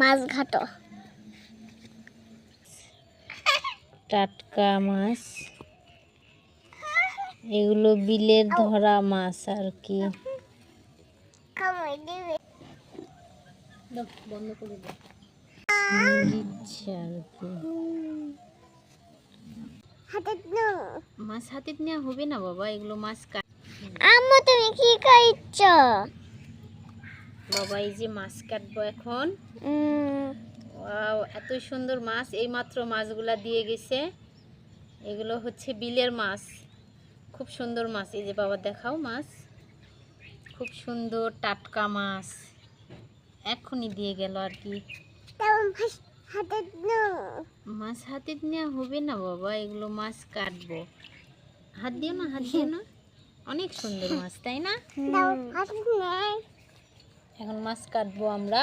মাছ ঘাটো। টাটকা মাছ। এগুলো বিলের ধরা মাছ আর কি। মাছ হাতে নেওয়া হবে না বাবা এগুলো মাছ কাট আম্মু তুমি কি করছ বাবা এই যে মাছ কাটবো এখন। এত সুন্দর মাছ এই মাত্র মাছগুলা দিয়ে গেছে। এগুলো হচ্ছে বিলের মাছ। খুব সুন্দর মাছ এই যে বাবা দেখাও মাছ। খুব সুন্দর টাটকা মাছ। এখনই দিয়ে গেল আর কি। মাছ হাতে নেওয়া হবে না বাবা এগুলো মাছ কাটবো। হাত দিও না হাত দিও না। অনেক সুন্দর মাছ তাই না? এখন মাছ কাটবো আমরা।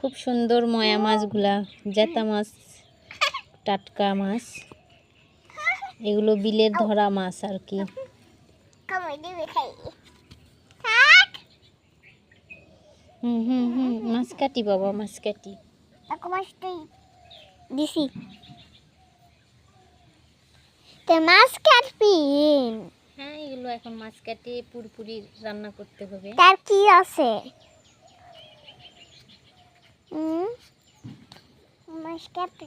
খুব সুন্দর ময়া মাছগুলা, জেতা মাছ, টাটকা মাছ, এগুলো বিলের ধরা মাছ আর কি। হুম হুম হুম, মাছ কাটি বাবা, মাছ কাটি। দিছি। তে মাছ কাটবি হ্যাঁ এগুলো এখন মাছ কাটে পুরপুরি রান্না করতে হবে। তার কি আছে? মাছ কাটবি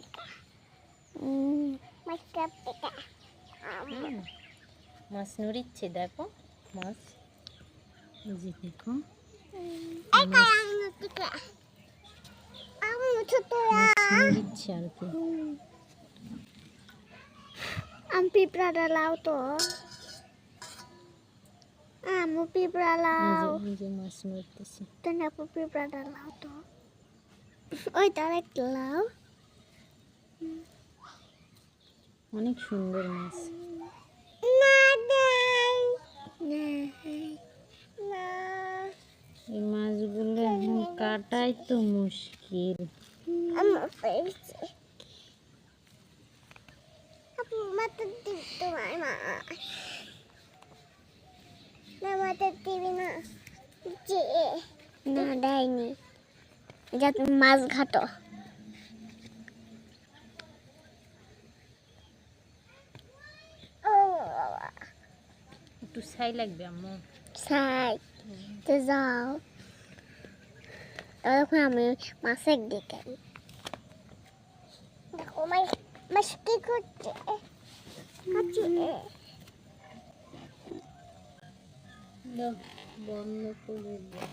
মাছ কাটবি মাছ নড়িচ্ছে দেখো মাছ। যে দেখো মাছ নড়িচ্ছে আর কি। আম পিঁপড়াটা লাও তো আমু পিঁপড়া লাও যে- মাছ নড়তেছে তো নাপু পিঁপড়াটা লাও তো ওই তার একটা লাও অনেক সুন্দর মাছ না না এই মাছগুলো এখন কাটাই তো মুশকিল। আমার তোমার মা মাথা দিবি না যে না দেয়নি যা তুমি মাছ ঘাটো একটু ছাই লাগবে আম্মু সাই তো যাও তখন আমি মাছের দিকে দেখো মাছ কি করছে বন্ধ করে দাও